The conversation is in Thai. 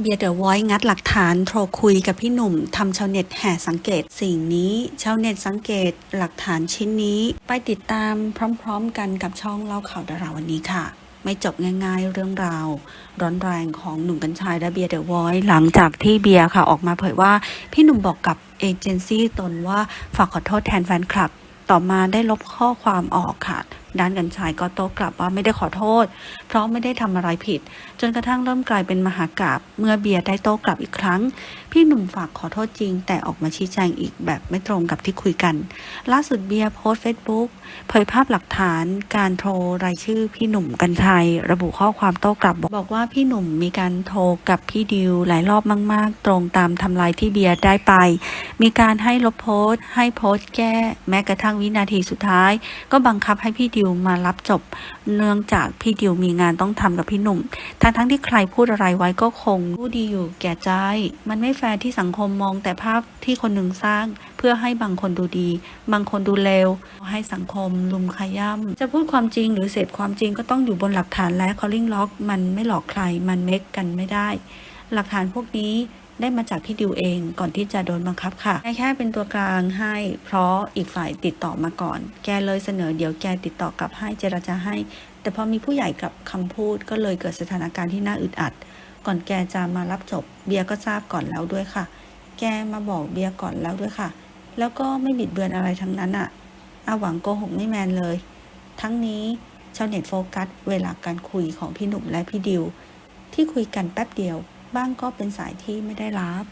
เบียร์เดอะไวท์งัดหลักฐานโทรคุยกับพี่หนุ่มทำชาวเน็ตแห่สังเกตสิ่งนี้ ชาวเน็ตสังเกตหลักฐานชิ้นนี้ ไปติดตามพร้อมๆกันกับช่องเล่าข่าวดาราวันนี้ค่ะ ไม่จบง่ายๆเรื่องราว ร้อนแรงของหนุ่มกัญชัยและเบียร์เดอะไวท์หลังจากที่เบียร์ค่ะออกมาเผยว่า พี่หนุ่มบอกกับเอเจนซี่ตนว่าฝากขอโทษแทนแฟนคลับ ต่อมาได้ลบข้อความออกค่ะ ด้านกัญชัยก็โต้กลับว่าไม่ได้ขอโทษ เพราะไม่ได้ทำอะไรผิด จนกระทั่งเริ่มกลายเป็นมหากราบเมื่อเบียร์ได้โต้กลับอีกครั้ง พี่หนุ่มฝากขอโทษจริง แต่ออกมาชี้แจงอีกแบบไม่ตรงกับที่คุยกัน ล่าสุดเบียร์โพสต์เฟซบุ๊กเผยภาพหลักฐานการโทรรายชื่อพี่หนุ่มกัญชัยระบุข้อความโต้กลับบอกว่าพี่หนุ่มมีการโทรกับพี่ดิวหลายรอบมาก ๆ ตรงตามทำลายที่เบียร์ได้ไป มีการให้ลบโพสต์ ให้โพสต์แก้ แม้กระทั่งวินาทีสุดท้าย ก็บังคับให้พี่ดิวมารับจบ เนื่องจากพี่ดิวมีงานต้องทำกับพี่หนุ่ม ทั้งทั้งๆที่ใครพูดอะไรไว้ก็คงรู้ดีอยู่แก่ใจ มันไม่แฟร์ที่สังคมมองแต่ภาพที่คนหนึ่งสร้าง เพื่อให้บางคนดูดี บางคนดูเลวให้สังคมลุมขย้ำจะพูดความจริงหรือเสพความจริงก็ต้องอยู่บนหลักฐานและ calling log มันไม่หลอกใครมันเมคกันไม่ได้ หลักฐานพวกนี้ ได้มาจากพี่ดิวเองก่อนที่จะโดนบังคับค่ะแค่เป็นตัวกลางให้เพราะอีกฝ่ายติดต่อมาก่อน แกเลยเสนอเดี๋ยวแกติดต่อกลับให้เจรจาให้ แต่พอมีผู้ใหญ่กับคำพูดก็เลยเกิดสถานการณ์ที่น่าอึดอัด ก่อนแกจะมารับจบ เบียร์ก็ทราบก่อนแล้วด้วยค่ะ แกมาบอกเบียร์ก่อนแล้วด้วยค่ะ แล้วก็ไม่บิดเบือนอะไรทั้งนั้นอะอาหวังโกหกไม่แมนเลย ทั้งนี้ชาวเน็ตโฟกัสเวลาการคุยของพี่หนุ่มและพี่ดิวที่คุยกันแป๊บเดียว บ้างก็เป็นสายที่ไม่ได้รับ